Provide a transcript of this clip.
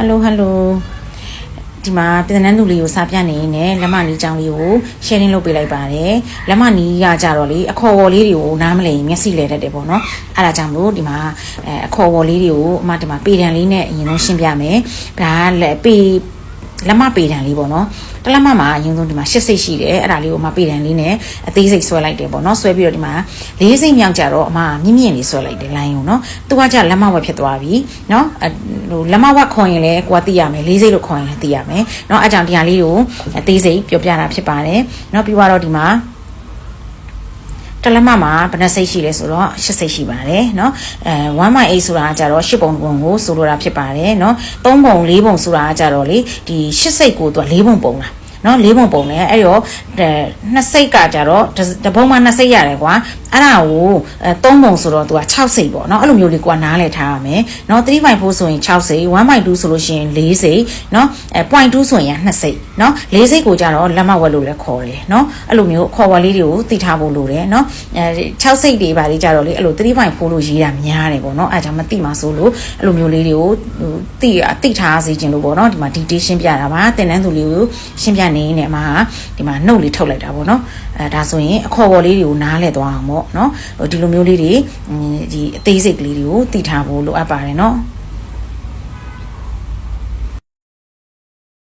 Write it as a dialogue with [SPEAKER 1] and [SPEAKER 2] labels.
[SPEAKER 1] ဟယ်လိုဟယ်လိုဒီမှာပြည်နယ်သူလေးကိုစာပြနေနေလက်မနီးချောင်းလေးကို sharing လုပ်ပေးလိုက်ပါတယ်လက်မနီးကကြတော့လေအခေါ်ဝေါ်လေးတွေကိုနားမလည်ရင်မျက်စိလဲတတ်တယ်ပေါ့နော်အဲ့ဒါကြောင့်မလို့ဒီမှာအဲအခေါ်ဝေါ်လေးတွေကိုအမဒီမှာပေတံလေးနဲ့အရင်ဆုံးရှင်းပြမယ်ဒါကလက်ပေ လက်မပေတံလေးပေါ့နော်တလက်မမှာအရင်ဆုံးဒီမှာရှစ်စိတ်ရှိတယ်အဲ့ဒါလေးကိုအမပေတံလေးနဲ့အသေးစိတ်ဆွဲလိုက်တယ်ပေါ့နော်ဆွဲပြီးတော့ဒီမှာလေးစိတ်မြောက်ကြတော့အမမြင့်မြင့်လေးဆွဲလိုက်တယ်လိုင်းကိုနော်သူကကြလက်မဝက်ဖြစ်သွားပြီနော်အဟိုလက်မဝက်ခေါ်ရင်လည်းကိုကသိရမယ်လေးစိတ်လို့ခေါ်ရင်လည်းသိရမယ်နော်အဲ့ကြောင့်ဒီဟာလေးကိုအသေးစိတ်ပြောပြတာဖြစ်ပါတယ်နော်ပြီးတော့ဒီမှာ တလက်မမှာဘယ်နှစိတ်ရှိလဲဆိုတော့၈စိတ်ရှိပါတယ်เนาะအဲ1/8ဆိုတာကကြတော့၈ပုံပုံကိုဆိုလိုတာဖြစ်ပါတယ်เนาะ3ပုံ4ပုံဆိုတာကကြတော့လေဒီ၈စိတ်ကိုသူက4ပုံပုံတာ နော်လေးပုံပုံနဲ့အဲ့တော့နှစ်စိတ်ကကြတော့တပုံမှနှစ်စိတ်ရတယ်ကွာအဲ့ဒါကိုသုံးပုံဆိုတော့သူက6စိတ်ပေါ့နော်အဲ့လိုမျိုးလေးကွာနားလည်ထားရမယ်နော်3 by 4ဆိုရင်6စိတ်1 by 2ဆိုလို့ရှိရင်4စိတ်နော်အဲ point 2ဆိုရင်2စိတ်နော်4စိတ်ကိုကြတော့လက်မဝက်လို့လည်းခေါ်တယ်နော်အဲ့လိုမျိုးခေါ်ဝက်လေးတွေကိုသိထားဖို့လိုတယ်နော်အဲ6စိတ်တွေပါလေးကြတော့လေအဲ့လို3 by 4လို့ရေးတာများတယ်ပေါ့နော်အဲ့ဒါကြောင့်မသိမှဆိုလို့အဲ့လိုမျိုးလေးတွေကိုသိသိထားစေချင်လို့ပေါ့နော်ဒီမှာ dictation ပြတာပါသင်တန်းသူလေးကိုရှင်းပြန့်နေနဲ့မှာဒီမှာနှုတ်လေးထုတ်လိုက်တာပေါ့နော်အဲဒါဆိုရင်အခေါ်ပေါ်လေးတွေကိုနားလဲသွားအောင်ပေါ့နော်ဒီလိုမျိုးလေးတွေဒီအသေးစိတ်ကလေးတွေကိုတည်ထားဖို့လိုအပ်ပါတယ်နော်